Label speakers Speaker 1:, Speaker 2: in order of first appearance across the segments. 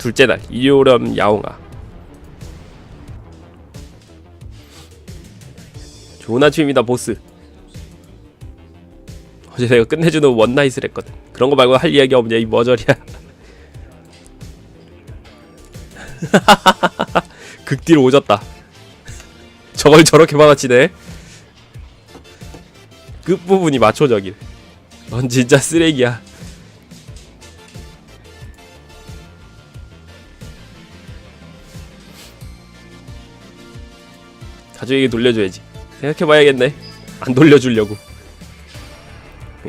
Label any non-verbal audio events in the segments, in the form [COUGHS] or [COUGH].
Speaker 1: 둘째 날 일요일엄 야옹아. 좋은 아침입니다 보스. 어제 내가 끝내주는 원나잇을 했거든. 그런 거 말고 할 이야기 없냐 이 머저리야. [LAUGHS] 극딜 오졌다. 저걸 저렇게 막아치네. 끝부분이 맞춰적일 넌 진짜 쓰레기야 가족에게 돌려줘야지. 생각해봐야겠네. 안 돌려주려고.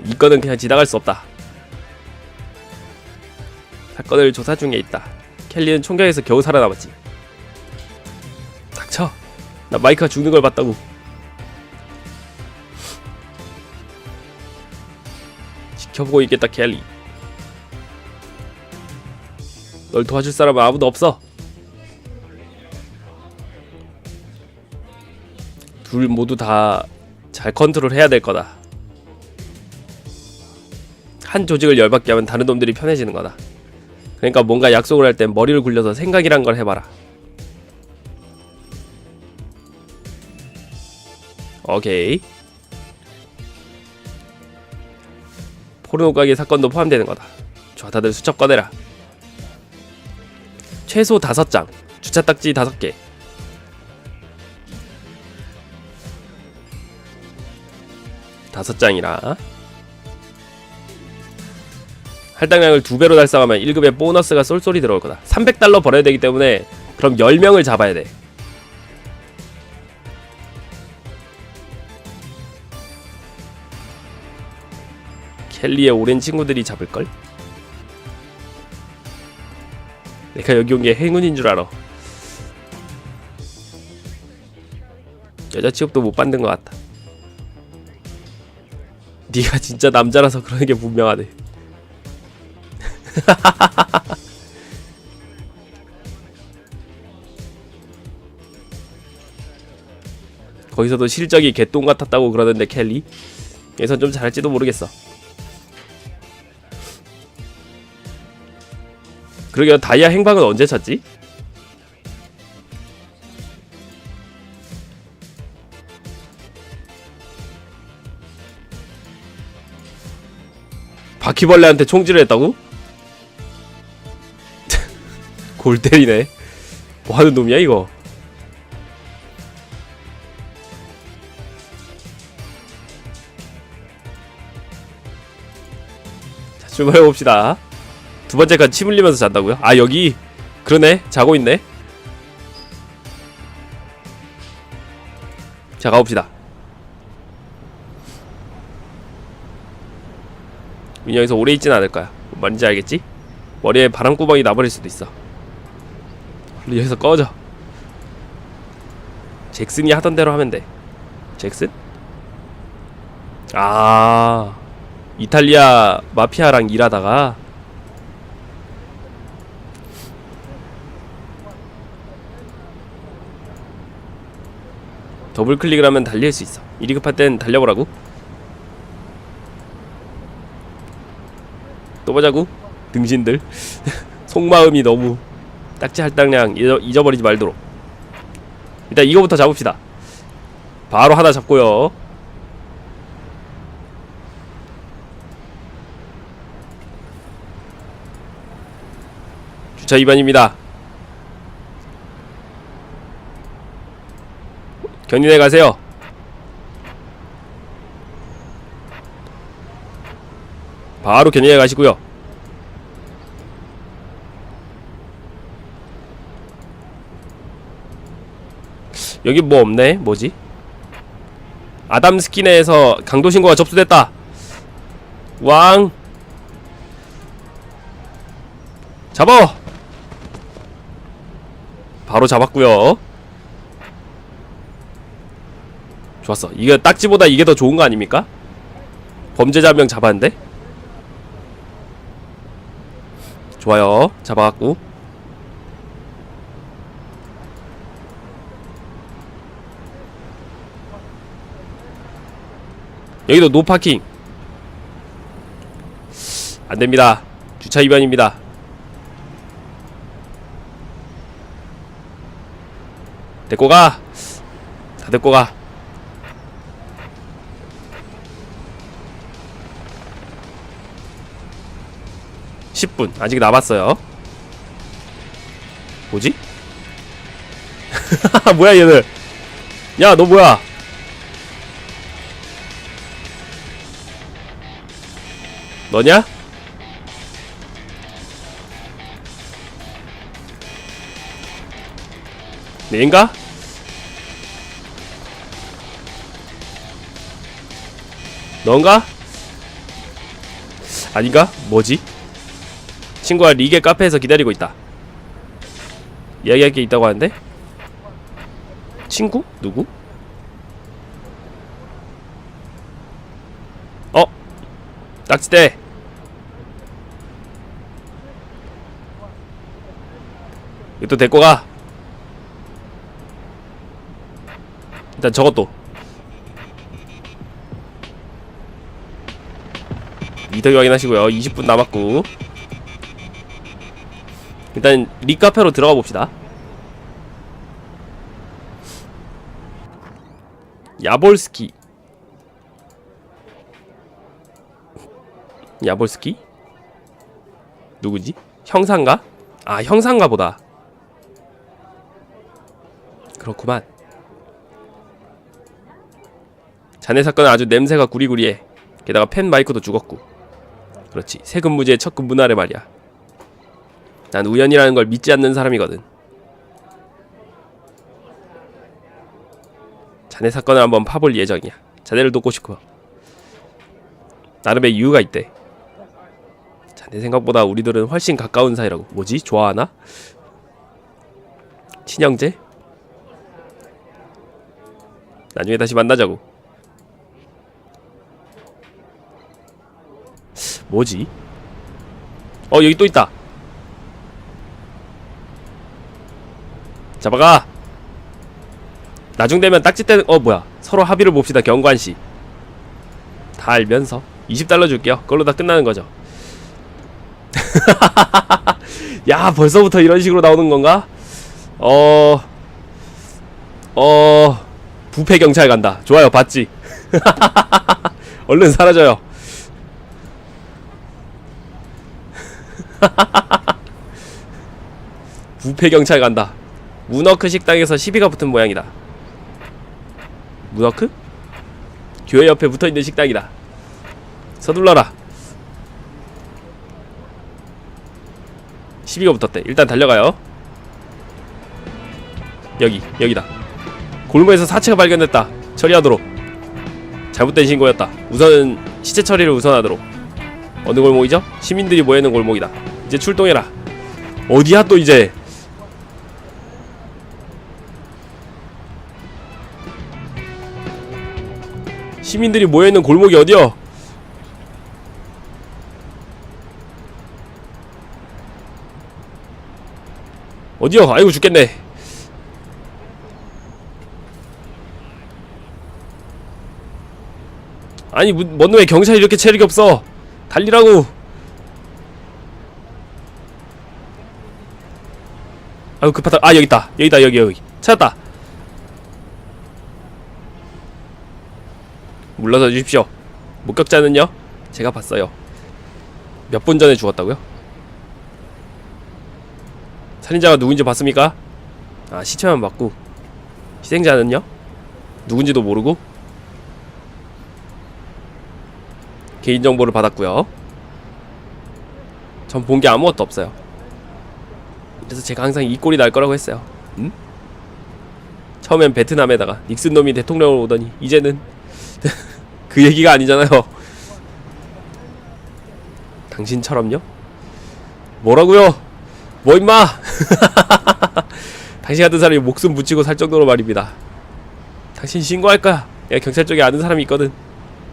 Speaker 1: 이 건은 그냥 지나갈 수 없다. 사건을 조사 중에 있다. 켈리는 총격에서 겨우 살아남았지. 닥쳐. 나 마이크가 죽는 걸 봤다고. 지켜보고 있겠다 켈리. 널 도와줄 사람은 아무도 없어 둘 모두 다 잘 컨트롤 해야 될 거다. 한 조직을 열받게 하면 다른 놈들이 편해지는 거다. 그러니까 뭔가 약속을 할 땐 머리를 굴려서 생각이란 걸 해봐라. 오케이. 포르노 가게 사건도 포함되는 거다. 좋아, 다들 수첩 꺼내라. 최소 다섯 장, 주차 딱지 다섯 개, 다섯 장이라 할당량을 두 배로 달성하면 1급에 보너스가 쏠쏠이 들어올 거다. 300달러 벌어야 되기 때문에 그럼 10명을 잡아야 돼. 켈리의 오랜 친구들이 잡을걸? 내가 여기 온 게 행운인 줄 알아. 여자 취업도 못 받는 것 같다. 네가 진짜 남자라서 그러는 게 분명하네. [LAUGHS] 거기서도 실적이 개똥 같았다고 그러는데 켈리 여기선 좀 잘할지도 모르겠어. 그러게 다이아 행방은 언제 찾지? 바퀴벌레한테 총질을 했다고? [LAUGHS] 골 때리네. 뭐 하는 놈이야 이거? 자, 출발해 봅시다. 두 번째 칸침 흘리면서 잔다고요? 아 여기 그러네 자고 있네. 자 가봅시다. 여기서 오래 있진 않을 거야. 뭔 말인지 알겠지? 머리에 바람구멍이 나버릴 수도 있어. 얼른 여기서 꺼져. 잭슨이 하던 대로 하면 돼. 잭슨? 아, 이탈리아 마피아랑 일하다가 더블 클릭을 하면 달릴 수 있어. 1위 급할 땐 달려보라고. 또 보자고 등신들. [LAUGHS] 속마음이 너무 딱지 할당량 잊어, 잊어 버리지 말도록. 일단 이거부터 잡읍시다. 바로 하나 잡고요. 주차 위반입니다. 견인해 가세요 바로 견인해 가시고요. 여기 뭐 없네? 뭐지? 아담 스킨에서 강도 신고가 접수됐다. 왕 잡아. 바로 잡았고요. 좋았어. 이게 딱지보다 이게 더 좋은 거 아닙니까? 범죄자 한명 잡았는데? 좋아요. 잡아갖고. 여기도 노파킹. 안됩니다. 주차 위반입니다. 데꼬 가! 다 데꼬 가. (10분) 아직 남았어요 뭐지? [LAUGHS] 뭐야 얘들 야 너 뭐야 너냐? 내인가? 넌가? 아닌가? 뭐지? 친구가 리게 카페에서 기다리고 있다. 이야기할 게 있다고 하는데? 친구? 누구? 어? 딱지대! 이거 또 데리고 가! 일단 저것도 이덕이 확인하시고요 20분 남았고 일단 리카페로 들어가 봅시다. 야볼스키. 야볼스키? 누구지? 형사인가? 아 형사인가 보다. 그렇구만. 자네 사건은 아주 냄새가 구리구리해. 게다가 펜 마이크도 죽었고. 그렇지. 새 근무지의 첫 근무 날에 말이야 난 우연이라는 걸 믿지 않는 사람이거든 자네 사건을 한번 파볼 예정이야 자네를 돕고 싶어 나름의 이유가 있대 자네 생각보다 우리들은 훨씬 가까운 사이라고 뭐지? 좋아하나? 친형제? 나중에 다시 만나자고 뭐지? 어 여기 또 있다 잡아가 나중 되면 딱지 떼는 어 뭐야. 서로 합의를 봅시다 경관씨. 다 알면서 20달러 줄게요. 그걸로 다 끝나는 거죠. [LAUGHS] 야 벌써부터 이런 식으로 나오는 건가? 어... 어... 부패 경찰 간다. 좋아요 봤지? [LAUGHS] 얼른 사라져요. [LAUGHS] 부패 경찰 간다. 문워크 식당에서 시비가 붙은 모양이다. 문워크? 교회 옆에 붙어 있는 식당이다. 서둘러라. 시비가 붙었대. 일단 달려가요. 여기, 여기다. 골목에서 사체가 발견됐다. 처리하도록. 잘못된 신고였다. 우선은 시체 처리를 우선하도록. 어느 골목이죠? 시민들이 모여있는 골목이다. 이제 출동해라. 어디야 또 이제? 시민들이 모여있는 골목이 어디여? 어디여? 아이고 죽겠네. 아니 뭐, 뭔 놈의 경찰이 이렇게 체력이 없어? 달리라고. 아유 급하다. 아 여기 있다. 여기 있다. 여기 여기. 찾았다. 물러서 주십시오. 목격자는요? 제가 봤어요. 몇 분 전에 죽었다고요? 살인자가 누군지 봤습니까? 아 시체만 봤고 희생자는요? 누군지도 모르고 개인정보를 받았고요 전 본 게 아무것도 없어요 그래서 제가 항상 이 꼴이 날 거라고 했어요 음? 처음엔 베트남에다가 닉슨 놈이 대통령으로 오더니 이제는 그 얘기가 아니잖아요. 당신처럼요? 뭐라고요? 뭐 임마? [LAUGHS] 당신 같은 사람이 목숨 붙이고 살 정도로 말입니다. 당신 신고할 거야. 내가 경찰 쪽에 아는 사람이 있거든.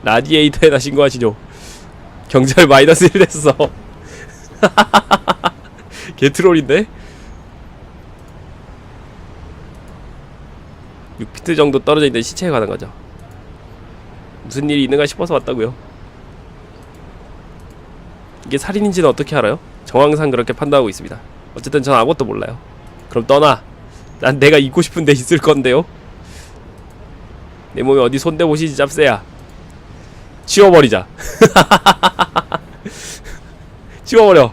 Speaker 1: 라디에이터에다 신고하시죠. 경찰 마이너스 1 됐어. [LAUGHS] 개트롤인데? 6피트 정도 떨어져 있는 시체에 관한 거죠 무슨 일이 있는가 싶어서 왔다고요 이게 살인인지는 어떻게 알아요? 정황상 그렇게 판단하고 있습니다 어쨌든 전 아무것도 몰라요 그럼 떠나 난 내가 있고 싶은데 있을 건데요. 내 몸에 어디 손대 보시지 짭새야. 치워버리자. [LAUGHS] 치워버려.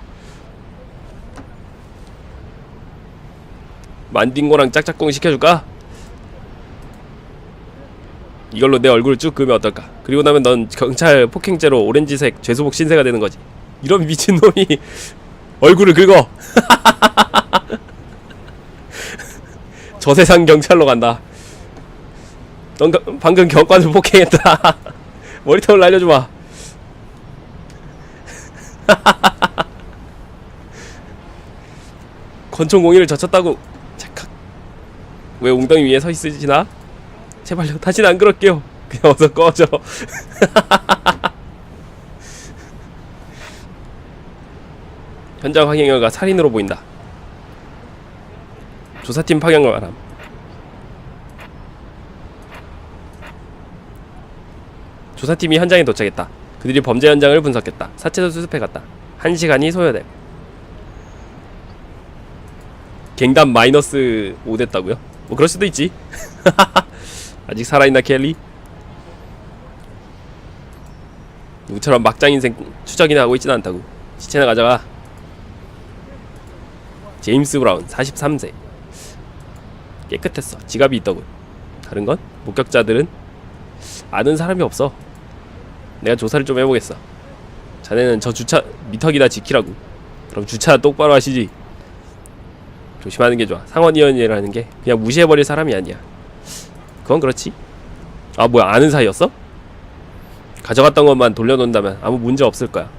Speaker 1: 만딩고랑 짝짝꿍 시켜줄까? 이걸로 내 얼굴을 쭉 그으면 어떨까? 그리고 나면 넌 경찰 폭행죄로 오렌지색 죄수복 신세가 되는 거지. 이런 [LAUGHS] 미친놈이 얼굴을 긁어. [LAUGHS] 저 세상 경찰로 간다. 넌 가- 방금 경관을 폭행했다. [LAUGHS] 머리털 날려주마. 권총 공의를 젖혔다고 착각. 왜 웅덩이 위에 서 있으시나? 제발요, 다시는 안 그럴게요. 그냥 어서 꺼져. [LAUGHS] 현장 확인 결과 살인으로 보인다. 조사팀 파견 바람. 조사팀이 현장에 도착했다. 그들이 범죄 현장을 분석했다. 사체도 수습해갔다. 한 시간이 소요됨. 갱단 마이너스 5 됐다고요? 뭐 그럴 수도 있지. [LAUGHS] 아직 살아있나 켈리? 누구처럼 막장 인생 추적이나 하고 있진 않다고. 시체나 가져가. 제임스 브라운 43세. 깨끗했어. 지갑이 있더군. 다른 건? 목격자들은 아는 사람이 없어. 내가 조사를 좀 해보겠어. 자네는 저 주차 미터기나 지키라고. 그럼 주차 똑바로 하시지. 조심하는 게 좋아. 상원위원이라는 게 그냥 무시해버릴 사람이 아니야. 그건 그렇지. 아 뭐야 아는 사이였어? 가져갔던 것만 돌려놓는다면 아무 문제 없을 거야.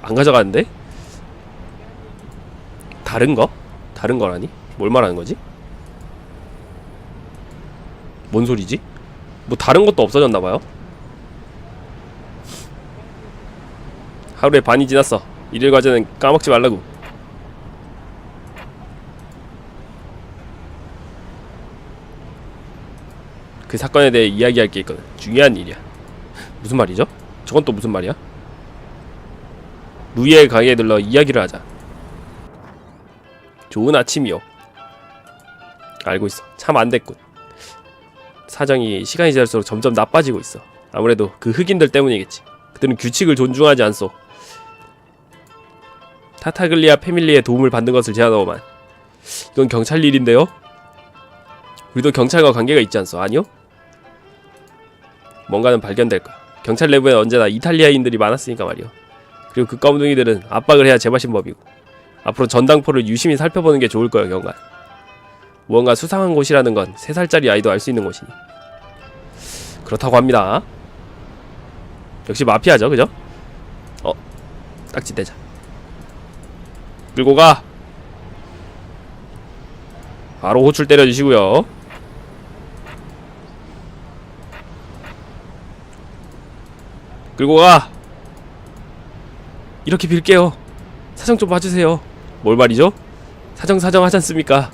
Speaker 1: 안 가져갔는데? 다른 거? 다른 거라니? 뭘 말하는 거지? 뭔 소리지? 뭐 다른 것도 없어졌나 봐요. 하루에 반이 지났어. 일일 과제는 까먹지 말라고. 그 사건에 대해 이야기할 게 있거든. 중요한 일이야. [LAUGHS] 무슨 말이죠? 저건 또 무슨 말이야? 루이의 가게에 들러 이야기를 하자. 좋은 아침이요. 알고 있어. 참 안 됐군. 사정이 시간이 지날수록 점점 나빠지고 있어. 아무래도 그 흑인들 때문이겠지. 그들은 규칙을 존중하지 않소. 타타글리아 패밀리의 도움을 받는 것을 제안하고만. 이건 경찰 일인데요? 우리도 경찰과 관계가 있지 않소? 아니요? 뭔가는 발견될 거야. 경찰 내부에 언제나 이탈리아인들이 많았으니까 말이요. 그리고 그 껌둥이들은 압박을 해야 제맛인 법이고. 앞으로 전당포를 유심히 살펴보는 게 좋을 거야, 경관. 무언가 수상한 곳이라는 건 3살짜리 아이도 알 수 있는 곳이니. 그렇다고 합니다. 역시 마피아죠, 그죠? 어, 딱지 떼자. 끌고 가. 바로 호출 때려주시고요. 끌고 가. 이렇게 빌게요. 사정 좀 봐주세요. 뭘 말이죠? 사정 사정 하지 않습니까?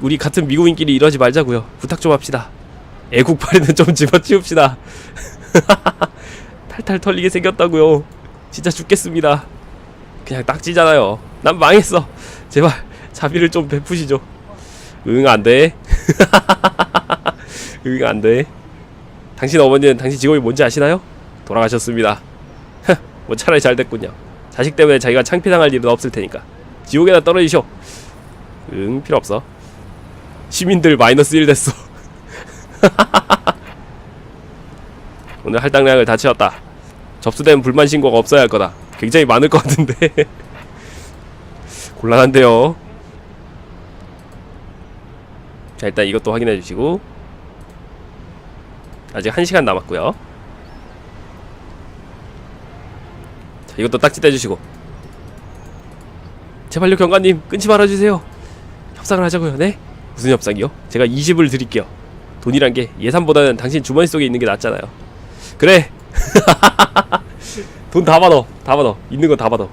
Speaker 1: 우리 같은 미국인끼리 이러지 말자고요. 부탁 좀 합시다. 애국파리는 좀 집어치웁시다. [LAUGHS] 탈탈 털리게 생겼다고요. 진짜 죽겠습니다. 그냥 딱지잖아요. 난 망했어. 제발 자비를 좀 베푸시죠. 응 안 돼. [LAUGHS] 응 안 돼. 당신 어머니는 당신 직업이 뭔지 아시나요? 돌아가셨습니다. [LAUGHS] 뭐 차라리 잘 됐군요. 자식 때문에 자기가 창피당할 일은 없을 테니까. 지옥에나 떨어지셔. 응 필요 없어. 시민들 마이너스 1 됐어. [LAUGHS] 오늘 할당량을 다 채웠다. 접수된 불만 신고가 없어야 할 거다. 굉장히 많을 것 같은데. [LAUGHS] 곤란한데요. 자 일단 이것도 확인해 주시고 아직 1시간 남았고요. 자 이것도 딱지 떼주시고 제발요 경관님 끊지 말아주세요. 협상을 하자고요. 네? 무슨 협상이요? 제가 20을 드릴게요. 돈이란 게 예산보다는 당신 주머니 속에 있는 게 낫잖아요. 그래. [LAUGHS] 돈 다 받아. 다 받아. 있는 거 다 받아.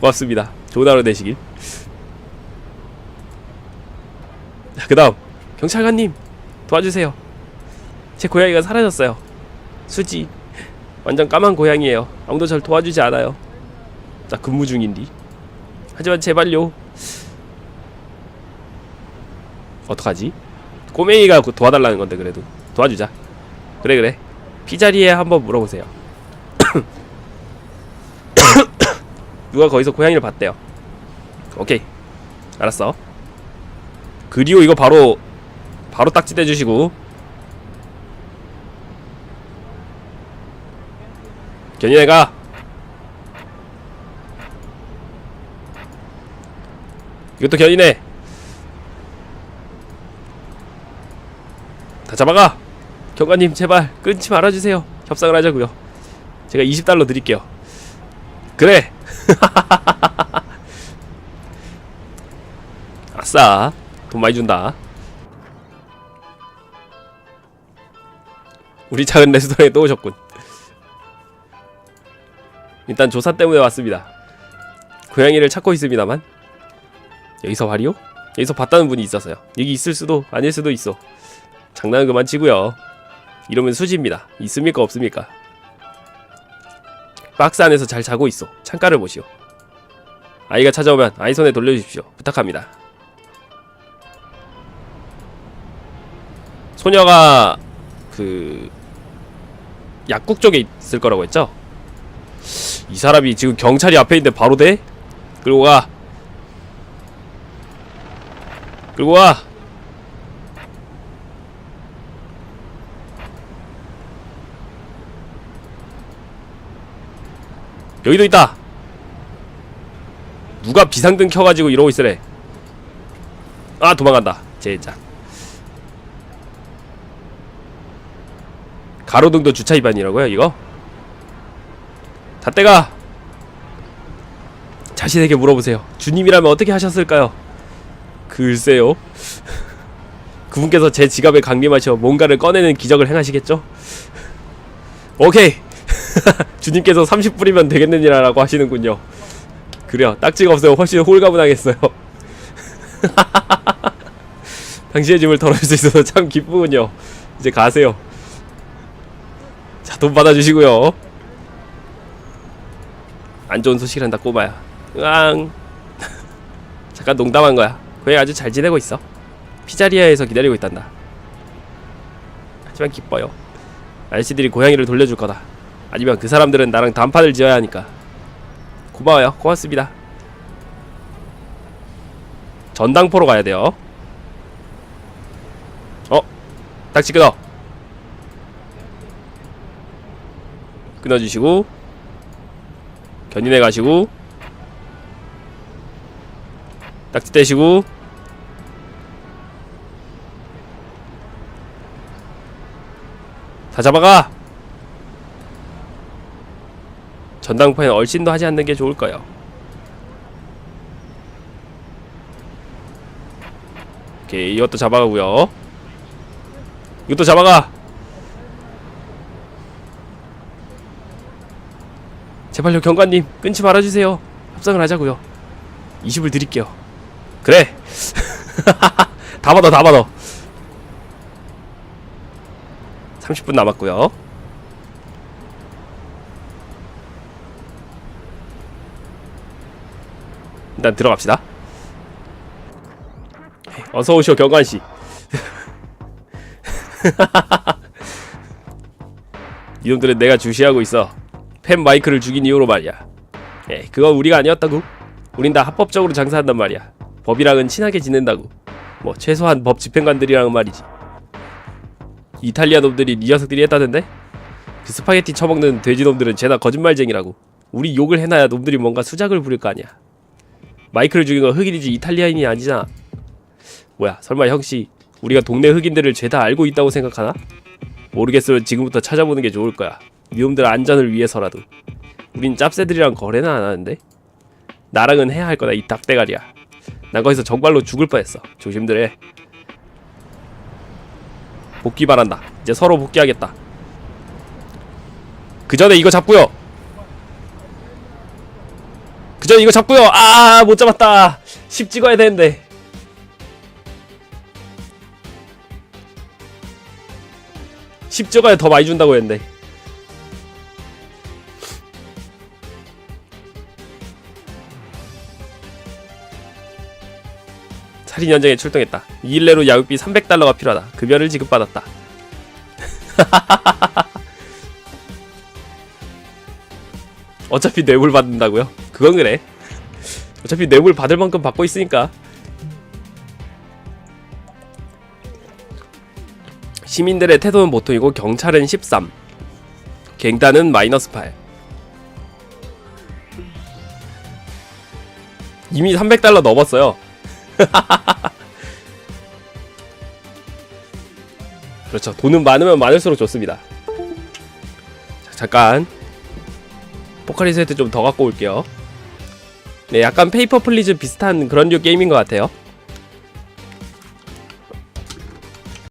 Speaker 1: 고맙습니다. 좋은 하루 되시길. 자, 그다음 경찰관님 도와주세요. 제 고양이가 사라졌어요. 수지. 완전 까만 고양이에요. 아무도 절 도와주지 않아요. 자 근무 중인디. 하지만 제발요. 어떡하지? 꼬맹이가 그 도와달라는 건데 그래도 도와주자 그래 그래 피자리에 한번 물어보세요 [COUGHS] 누가 거기서 고양이를 봤대요 오케이 알았어 그리고 이거 바로 바로 딱지 떼주시고 견인해 가. 이것도 견인해. 다 잡아가. 경관님 제발 끊지 말아주세요. 협상을 하자고요. 제가 20달러 드릴게요. 그래. [LAUGHS] 아싸. 돈 많이 준다. 우리 작은 레스토랑에 또 오셨군 일단 조사 때문에 왔습니다. 고양이를 찾고 있습니다만. 여기서 화리오? 여기서 봤다는 분이 있었어요. 여기 있을 수도 아닐 수도 있어. 장난은 그만 치고요. 이러면 수지입니다. 있습니까 없습니까? 박스 안에서 잘 자고 있어. 창가를 보시오. 아이가 찾아오면 아이 손에 돌려주십시오. 부탁합니다. 소녀가 그 약국 쪽에 있을 거라고 했죠? 이 사람이 지금 경찰이 앞에 있는데 바로 돼? 끌고 가. 끌고 가. 여기도 있다. 누가 비상등 켜가지고 이러고 있으래. 아 도망간다. 제작 가로등도 주차 위반이라고요 이거? 다 떼가. 자신에게 물어보세요. 주님이라면 어떻게 하셨을까요? 글쎄요. [LAUGHS] 그분께서 제 지갑에 강림하셔 뭔가를 꺼내는 기적을 행하시겠죠? 오케이. [LAUGHS] 주님께서 30불이면 되겠느니라고 하시는군요. 그래요. 딱지가 없어요. 훨씬 홀가분하겠어요. [LAUGHS] 당신의 짐을 덜어줄 수 있어서 참 기쁘군요. 이제 가세요. 자 돈 받아주시고요 안 좋은 소식이란다 꼬마야. 으앙. [LAUGHS] 잠깐 농담한 거야. 고양이 아주 잘 지내고 있어. 피자리아에서 기다리고 있단다. 하지만 기뻐요. 아저씨들이 고양이를 돌려줄 거다. 아니면 그 사람들은 나랑 단판을 지어야 하니까. 고마워요. 고맙습니다. 전당포로 가야 돼요. 어? 딱지 끊어. 끊어주시고 견인해 가시고 딱지 떼시고 다 잡아가! 전당포엔 얼씬도 하지 않는 게 좋을 거예요. 오케이 이것도 잡아가고요. 이것도 잡아가 제발요 경관님. 끊지 말아주세요. 협상을 하자고요. 20을 드릴게요. 그래. [LAUGHS] 다 받아 다 받아. 30분 남았고요. 일단 들어갑시다. 어서 오시오 경관씨. [LAUGHS] 이놈들은 내가 주시하고 있어 팬 마이크를 죽인 이후로 말이야. 예, 그건 우리가 아니었다고. 우린 다 합법적으로 장사한단 말이야. 법이랑은 친하게 지낸다고. 뭐 최소한 법 집행관들이랑은 말이지. 이탈리아 놈들이 이 녀석들이 했다던데? 그 스파게티 처먹는 돼지 놈들은 죄다 거짓말쟁이라고. 우리 욕을 해놔야 놈들이 뭔가 수작을 부릴 거 아니야. 마이크를 죽인 건 흑인이지 이탈리아인이 아니잖아. 뭐야 설마 형씨 우리가 동네 흑인들을 죄다 알고 있다고 생각하나? 모르겠으면 지금부터 찾아보는 게 좋을 거야 놈들 안전을 위해서라도. 우린 짭새들이랑 거래는 안 하는데? 나랑은 해야 할 거다 이 닭대가리야. 난 거기서 정말로 죽을 뻔했어. 조심들 해. 복귀 바란다. 이제 서로 복귀하겠다. 그 전에 이거 잡고요. 그 전에 이거 잡고요. 아 못 잡았다. 10 찍어야 되는데. 십 찍어야 더 많이 준다고 했는데 살인 현장에 출동했다. 이일 내로 야육비 300달러가 필요하다. 급여를 지급받았다. [LAUGHS] 어차피 뇌물 받는다고요? 그건 그래. 어차피 뇌물 받을 만큼 받고 있으니까. 시민들의 태도는 보통이고 경찰은 13. 갱단은 마이너스 8. 이미 300달러 넘었어요. [LAUGHS] 그렇죠. 돈은 많으면 많을수록 좋습니다. 자, 잠깐 포카리 세트 좀 더 갖고 올게요. 네, 약간 페이퍼 플리즈 비슷한 그런 류 게임인 것 같아요.